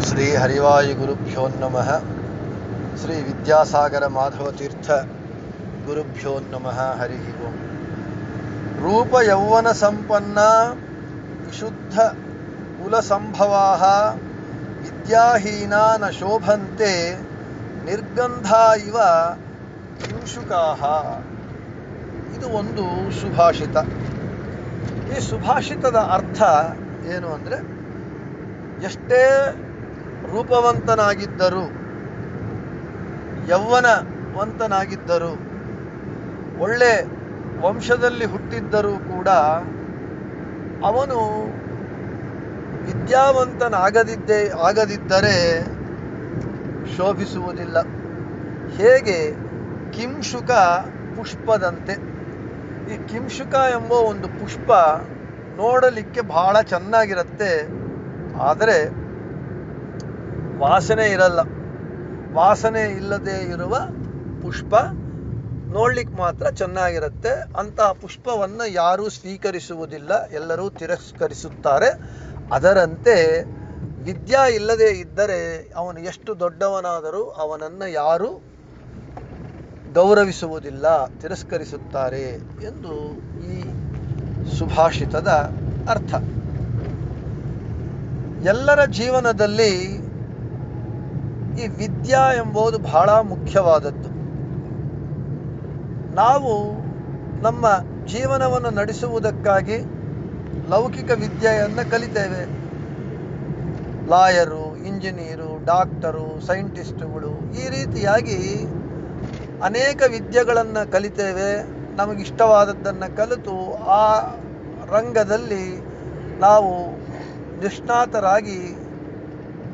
ಶ್ರೀ ಹರಿವಾಯು ಗುರುಭ್ಯೋ ನಮಃ. ಶ್ರೀ ವಿದ್ಯಾಸಾಗರ ಮಾಧವ ತೀರ್ಥ ಗುರುಭ್ಯೋ ನಮಃ. ಹರಿ ಓಂ. ರೂಪ ಯೌವನ ಸಂಪನ್ನ ವಿಶುದ್ಧ ಕುಲ ಸಂಭವಾ ವಿದ್ಯಾಹೀನಾ ನ ಶೋಭಂತೆ ನಿರ್ಗಂಧ ಇವ ಕಿಂಶುಕಾಹ. ಇದು ಒಂದು ಸುಭಾಷಿತ. ಈ ಸುಭಾಷಿತದ ಅರ್ಥ ಏನು ಅಂದರೆ ಎಷ್ಟೇ ರೂಪವಂತನಾಗಿದ್ದರೂ. ಯೌವನವಂತನಾಗಿದ್ದರು. ಒಳ್ಳೆ ವಂಶದಲ್ಲಿ ಹುಟ್ಟಿದ್ದರೂ ಕೂಡ ಅವನು ವಿದ್ಯಾವಂತನಾಗದಿದ್ದೇ, ಆಗದಿದ್ದರೆ ಶೋಭಿಸುವುದಿಲ್ಲ. ಹೇಗೆ? ಕಿಂಶುಕ ಪುಷ್ಪದಂತೆ. ಈ ಕಿಂಶುಕ ಎಂಬ ಒಂದು ಪುಷ್ಪ ನೋಡಲಿಕ್ಕೆ ಬಹಳ ಚೆನ್ನಾಗಿರುತ್ತೆ. ಆದರೆ ವಾಸನೆ ಇರಲ್ಲ. ವಾಸನೆ ಇಲ್ಲದೆ ಇರುವ ಪುಷ್ಪ ನೋಡ್ಲಿಕ್ಕೆ ಮಾತ್ರ ಚೆನ್ನಾಗಿರುತ್ತೆ. ಅಂತಹ ಪುಷ್ಪವನ್ನು ಯಾರೂ ಸ್ವೀಕರಿಸುವುದಿಲ್ಲ. ಎಲ್ಲರೂ ತಿರಸ್ಕರಿಸುತ್ತಾರೆ. ಅದರಂತೆ ವಿದ್ಯಾ ಇಲ್ಲದೆ ಇದ್ದರೆ ಅವನು ಎಷ್ಟು ದೊಡ್ಡವನಾದರೂ ಅವನನ್ನು ಯಾರೂ ಗೌರವಿಸುವುದಿಲ್ಲ, ತಿರಸ್ಕರಿಸುತ್ತಾರೆ ಎಂದು ಈ ಸುಭಾಷಿತದ ಅರ್ಥ. ಎಲ್ಲರ ಜೀವನದಲ್ಲಿ ಈ ವಿದ್ಯಾ ಎಂಬುದು ಬಹಳ ಮುಖ್ಯವಾದದ್ದು. ನಾವು ನಮ್ಮ ಜೀವನವನ್ನು ನಡೆಸುವುದಕ್ಕಾಗಿ ಲೌಕಿಕ ವಿದ್ಯೆಯನ್ನು ಕಲಿತೇವೆ. ಲಾಯರು ಇಂಜಿನಿಯರು ಡಾಕ್ಟರು, ಸೈಂಟಿಸ್ಟುಗಳು ಈ ರೀತಿಯಾಗಿ ಅನೇಕ ವಿದ್ಯೆಗಳನ್ನು ಕಲಿತೇವೆ. ನಮಗಿಷ್ಟವಾದದ್ದನ್ನು ಕಲಿತು ಆ ರಂಗದಲ್ಲಿ ನಾವು ನಿಷ್ಣಾತರಾಗಿ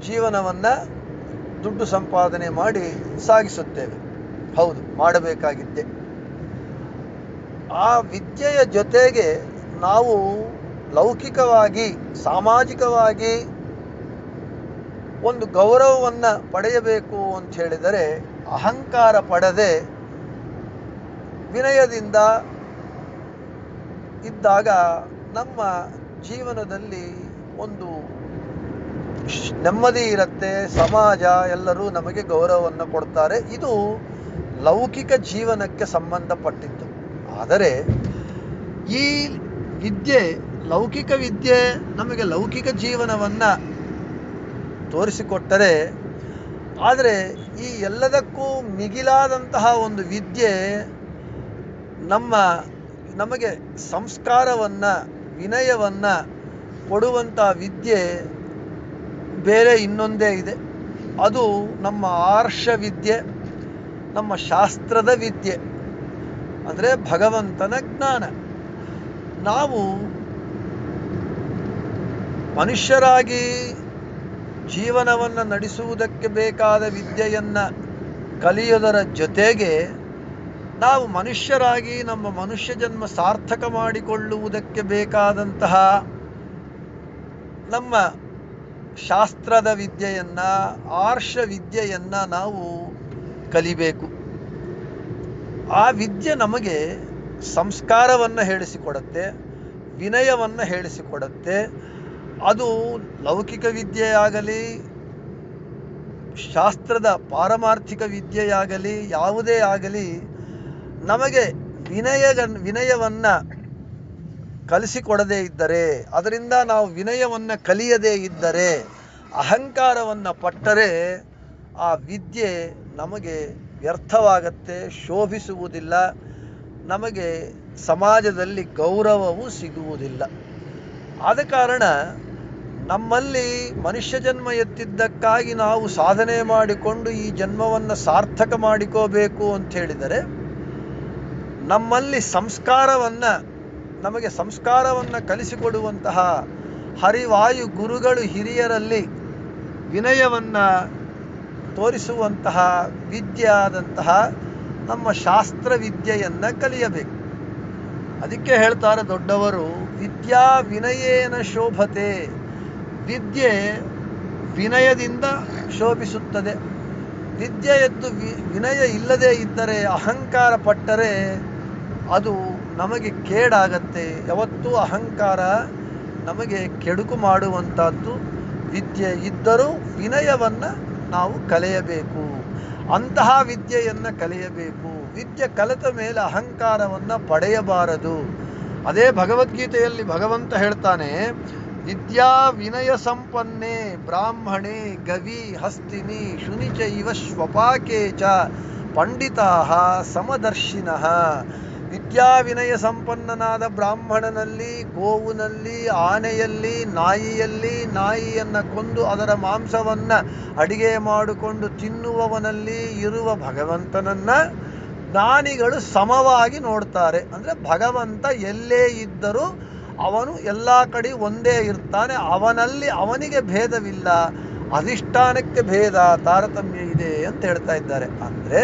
ಜೀವನವನ್ನು ದುಡ್ಡು ಸಂಪಾದನೆ ಮಾಡಿ ಸಾಗಿಸುತ್ತೇವೆ. ಹೌದು, ಮಾಡಬೇಕಾಗಿದ್ದೆ. ಆ ವಿದ್ಯೆಯ ಜೊತೆಗೆ ನಾವು ಲೌಕಿಕವಾಗಿ, ಸಾಮಾಜಿಕವಾಗಿ ಒಂದು ಗೌರವವನ್ನು ಪಡೆಯಬೇಕು ಅಂತ ಹೇಳಿದರೆ ಅಹಂಕಾರ ಪಡದೆ ವಿನಯದಿಂದ ಇದ್ದಾಗ ನಮ್ಮ ಜೀವನದಲ್ಲಿ ಒಂದು ನೆಮ್ಮದಿ ಇರುತ್ತೆ, ಸಮಾಜ, ಎಲ್ಲರೂ ನಮಗೆ ಗೌರವವನ್ನು ಕೊಡ್ತಾರೆ. ಇದು ಲೌಕಿಕ ಜೀವನಕ್ಕೆ ಸಂಬಂಧಪಟ್ಟಿದ್ದು ಆದರೆ ಈ ವಿದ್ಯೆ, ಲೌಕಿಕ ವಿದ್ಯೆ ನಮಗೆ ಲೌಕಿಕ ಜೀವನವನ್ನು ತೋರಿಸಿಕೊಟ್ಟರೆ, ಆದರೆ ಈ ಎಲ್ಲದಕ್ಕೂ ಮಿಗಿಲಾದಂತಹ ಒಂದು ವಿದ್ಯೆ ನಮ್ಮ, ನಮಗೆ ಸಂಸ್ಕಾರವನ್ನು, ವಿನಯವನ್ನು ಕೊಡುವಂಥ ವಿದ್ಯೆ ಬೇರೆ ಇನ್ನೊಂದೇ ಇದೆ. ಅದು ನಮ್ಮ ಆರ್ಷ ವಿದ್ಯೆ ನಮ್ಮ ಶಾಸ್ತ್ರದ ವಿದ್ಯೆ. ಅಂದರೆ ಭಗವಂತನ ಜ್ಞಾನ. ನಾವು ಮನುಷ್ಯರಾಗಿ ಜೀವನವನ್ನು ನಡೆಸುವುದಕ್ಕೆ ಬೇಕಾದ ವಿದ್ಯೆಯನ್ನು ಕಲಿಯೋದರ ಜೊತೆಗೆ ನಾವು ಮನುಷ್ಯರಾಗಿ ನಮ್ಮ ಮನುಷ್ಯ ಜನ್ಮ ಸಾರ್ಥಕ ಮಾಡಿಕೊಳ್ಳುವುದಕ್ಕೆ ಬೇಕಾದಂತಹ ನಮ್ಮ ಶಾಸ್ತ್ರದ ವಿದ್ಯೆಯನ್ನು, ಆರ್ಷ ವಿದ್ಯೆಯನ್ನು ನಾವು ಕಲಿಬೇಕು. ಆ ವಿದ್ಯೆ ನಮಗೆ ಸಂಸ್ಕಾರವನ್ನು ಹೇಳಿಸಿಕೊಡತ್ತೆ, ವಿನಯವನ್ನು ಹೇಳಿಸಿಕೊಡತ್ತೆ. ಅದು ಲೌಕಿಕ ವಿದ್ಯೆಯಾಗಲಿ, ಶಾಸ್ತ್ರದ ಪಾರಮಾರ್ಥಿಕ ವಿದ್ಯೆಯಾಗಲಿ, ಯಾವುದೇ ಆಗಲಿ, ನಮಗೆ ವಿನಯ ವಿನಯವನ್ನು ಕಲಿಸಿಕೊಡದೇ ಇದ್ದರೆ, ಅದರಿಂದ ನಾವು ವಿನಯವನ್ನು ಕಲಿಯದೇ ಇದ್ದರೆ, ಅಹಂಕಾರವನ್ನು ಪಟ್ಟರೆ ಆ ವಿದ್ಯೆ ನಮಗೆ ವ್ಯರ್ಥವಾಗತ್ತೆ, ಶೋಭಿಸುವುದಿಲ್ಲ, ನಮಗೆ ಸಮಾಜದಲ್ಲಿ ಗೌರವವೂ ಸಿಗುವುದಿಲ್ಲ. ಆದ ಕಾರಣ ನಮ್ಮಲ್ಲಿ ಮನುಷ್ಯ ಜನ್ಮ ಎತ್ತಿದ್ದಕ್ಕಾಗಿ ನಾವು ಸಾಧನೆ ಮಾಡಿಕೊಂಡು ಈ ಜನ್ಮವನ್ನು ಸಾರ್ಥಕ ಮಾಡಿಕೋಬೇಕು ಅಂತ ಹೇಳಿದರೆ, ನಮ್ಮಲ್ಲಿ ಸಂಸ್ಕಾರವನ್ನು ನಮಗೆ ಸಂಸ್ಕಾರವನ್ನು ಕಲಿಸಿಕೊಡುವಂತಹ ಹರಿವಾಯು ಗುರುಗಳು ಹಿರಿಯರಲ್ಲಿ ವಿನಯವನ್ನು ತೋರಿಸುವಂತಹ ವಿದ್ಯೆ ಆದಂತಹ ನಮ್ಮ ಶಾಸ್ತ್ರ ವಿದ್ಯೆಯನ್ನು ಕಲಿಯಬೇಕು. ಅದಕ್ಕೆ ಹೇಳ್ತಾರೆ ದೊಡ್ಡವರು, ವಿದ್ಯಾ ವಿನಯೇನ ಶೋಭತೆ. ವಿದ್ಯೆ ವಿನಯದಿಂದ ಶೋಭಿಸುತ್ತದೆ. ವಿದ್ಯೆಯದ್ದು ವಿನಯ ಇಲ್ಲದೆ ಇದ್ದರೆ ಅಹಂಕಾರ ಪಟ್ಟರೆ ಅದು ನಮಗೆ ಕೇಡಾಗತ್ತೆ, ಯಾವತ್ತೂ ಅಹಂಕಾರ ನಮಗೆ ಕೆಡುಕು ಮಾಡುವಂಥದ್ದು, ವಿದ್ಯೆ ಇದ್ದರೂ ವಿನಯವನ್ನು ನಾವು ಕಲಿಯಬೇಕು. ಅಂತಹ ವಿದ್ಯೆಯನ್ನು ಕಲಿಯಬೇಕು. ವಿದ್ಯೆ ಕಲಿತ ಮೇಲೆ ಅಹಂಕಾರವನ್ನು ಪಡೆಯಬಾರದು. ಅದೇ ಭಗವದ್ಗೀತೆಯಲ್ಲಿ ಭಗವಂತ ಹೇಳ್ತಾನೆ, ವಿದ್ಯಾ ವಿನಯ ಸಂಪನ್ನೆ ಬ್ರಾಹ್ಮಣೆ ಗವಿ ಹಸ್ತಿನಿ ಶುನಿಚ ಇವ ಶ್ವಪಾಕೇಚ ಪಂಡಿತಾ ಸಮದರ್ಶಿನಃ. ವಿದ್ಯಾ ವಿನಯ ಸಂಪನ್ನನಾದ ಬ್ರಾಹ್ಮಣನಲ್ಲಿ, ಗೋವುನಲ್ಲಿ, ಆನೆಯಲ್ಲಿ, ನಾಯಿಯಲ್ಲಿ, ನಾಯಿಯನ್ನು ಕೊಂದು ಅದರ ಮಾಂಸವನ್ನು ಅಡಿಗೆ ಮಾಡಿಕೊಂಡು ತಿನ್ನುವವನಲ್ಲಿ ಇರುವ ಭಗವಂತನನ್ನ ಜ್ಞಾನಿಗಳು ಸಮವಾಗಿ ನೋಡ್ತಾರೆ. ಅಂದರೆ ಭಗವಂತ ಎಲ್ಲೇ ಇದ್ದರೂ ಅವನು ಎಲ್ಲ ಕಡೆ ಒಂದೇ ಇರ್ತಾನೆ. ಅವನಲ್ಲಿ ಅವನಿಗೆ ಭೇದವಿಲ್ಲ. ಅಧಿಷ್ಠಾನಕ್ಕೆ ಭೇದ, ತಾರತಮ್ಯ ಇದೆ ಅಂತ ಹೇಳ್ತಾ ಇದ್ದಾರೆ. ಅಂದರೆ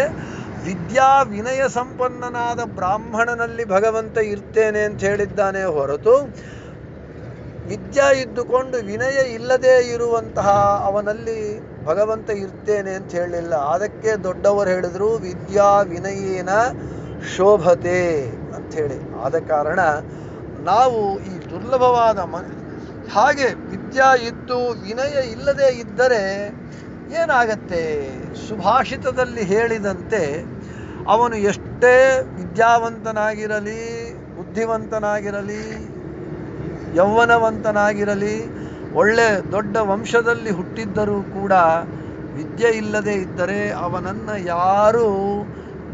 ವಿದ್ಯಾ ವಿನಯ ಸಂಪನ್ನನಾದ ಬ್ರಾಹ್ಮಣನಲ್ಲಿ ಭಗವಂತ ಇರ್ತೇನೆ ಅಂತ ಹೇಳಿದ್ದಾನೆ ಹೊರತು ವಿದ್ಯಾ ಇದ್ದುಕೊಂಡು ವಿನಯ ಇಲ್ಲದೆ ಇರುವಂತಹ ಅವನಲ್ಲಿ ಭಗವಂತ ಇರ್ತೇನೆ ಅಂತ ಹೇಳಲಿಲ್ಲ. ಅದಕ್ಕೆ ದೊಡ್ಡವರು ಹೇಳಿದ್ರು ವಿದ್ಯಾ ವಿನಯೇನ ಶೋಭತೆ ಅಂತ ಹೇಳಿ. ಆದ ಕಾರಣ ನಾವು ಈ ದುರ್ಲಭವಾದ ಮ, ಹಾಗೆ ವಿದ್ಯಾ ಇದ್ದು ವಿನಯ ಇಲ್ಲದೆ ಇದ್ದರೆ ಏನಾಗತ್ತೆ? ಸುಭಾಷಿತದಲ್ಲಿ ಹೇಳಿದಂತೆ ಅವನು ಎಷ್ಟೇ ವಿದ್ಯಾವಂತನಾಗಿರಲಿ, ಬುದ್ಧಿವಂತನಾಗಿರಲಿ, ಯೌವನವಂತನಾಗಿರಲಿ, ಒಳ್ಳೆ ದೊಡ್ಡ ವಂಶದಲ್ಲಿ ಹುಟ್ಟಿದ್ದರೂ ಕೂಡ ವಿದ್ಯೆ ಇಲ್ಲದೆ ಇದ್ದರೆ ಅವನನ್ನು ಯಾರೂ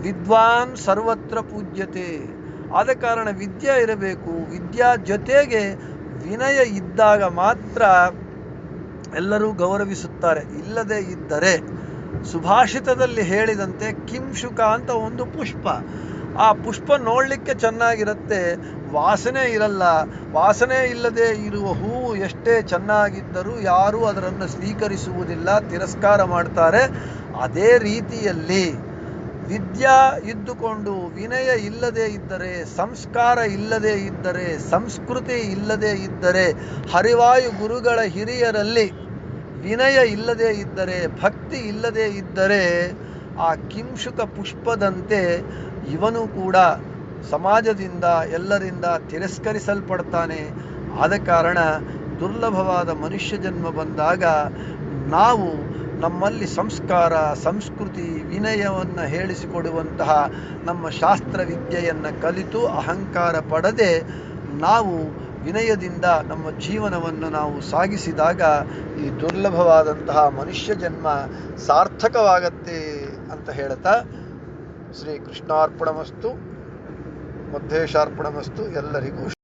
ವಿದ್ವಾನ್ ಸರ್ವತ್ರ ಪೂಜ್ಯತೆ. ಆದ ಕಾರಣ ವಿದ್ಯೆ ಇರಬೇಕು. ವಿದ್ಯಾ ಜೊತೆಗೆ ವಿನಯ ಇದ್ದಾಗ ಮಾತ್ರ ಎಲ್ಲರೂ ಗೌರವಿಸುತ್ತಾರೆ. ಇಲ್ಲದೇ ಇದ್ದರೆ ಸುಭಾಷಿತದಲ್ಲಿ ಹೇಳಿದಂತೆ ಕಿಂಶುಕ ಅಂತ ಒಂದು ಪುಷ್ಪ. ಆ ಪುಷ್ಪ ನೋಡಲಿಕ್ಕೆ ಚೆನ್ನಾಗಿರುತ್ತೆ. ವಾಸನೆ ಇರಲ್ಲ. ವಾಸನೆ ಇಲ್ಲದೆ ಇರುವ ಹೂವು ಎಷ್ಟೇ ಚೆನ್ನಾಗಿದ್ದರೂ ಯಾರೂ ಅದರನ್ನು ಸ್ವೀಕರಿಸುವುದಿಲ್ಲ, ತಿರಸ್ಕಾರ ಮಾಡ್ತಾರೆ. ಅದೇ ರೀತಿಯಲ್ಲಿ ವಿದ್ಯಾ ಇದ್ದುಕೊಂಡು ವಿನಯ ಇಲ್ಲದೆ ಇದ್ದರೆ, ಸಂಸ್ಕಾರ ಇಲ್ಲದೆ ಇದ್ದರೆ, ಸಂಸ್ಕೃತಿ ಇಲ್ಲದೆ ಇದ್ದರೆ, ಹರಿವಾಯು ಗುರುಗಳ ಹಿರಿಯರಲ್ಲಿ ವಿನಯ ಇಲ್ಲದೆ ಇದ್ದರೆ, ಭಕ್ತಿ ಇಲ್ಲದೆ ಇದ್ದರೆ, ಆ ಕಿಂಶುಕ ಪುಷ್ಪದಂತೆ ಇವನು ಕೂಡ ಸಮಾಜದಿಂದ ಎಲ್ಲರಿಂದ ತಿರಸ್ಕರಿಸಲ್ಪಡ್ತಾನೆ. ಆದ ಕಾರಣ ದುರ್ಲಭವಾದ ಮನುಷ್ಯ ಜನ್ಮ ಬಂದಾಗ ನಾವು ನಮ್ಮಲ್ಲಿ ಸಂಸ್ಕಾರ, ಸಂಸ್ಕೃತಿ, ವಿನಯವನ್ನು ಹೇಳಿಸಿಕೊಡುವಂತಹ ನಮ್ಮ ಶಾಸ್ತ್ರ ವಿದ್ಯೆಯನ್ನು ಕಲಿತು ಅಹಂಕಾರ ಪಡದೆ ನಾವು ವಿನಯದಿಂದ ನಮ್ಮ ಜೀವನವನ್ನು ನಾವು ಸಾಗಿಸಿದಾಗ ಈ ದುರ್ಲಭವಾದಂತಹ ಮನುಷ್ಯ ಜನ್ಮ ಸಾರ್ಥಕವಾಗತ್ತೆ ಅಂತ ಹೇಳ್ತಾ ಶ್ರೀ ಕೃಷ್ಣಾರ್ಪಣಮಸ್ತು ಮಧ್ಯೇಶಾರ್ಪಣಮಸ್ತು ಎಲ್ಲರಿಗೂ.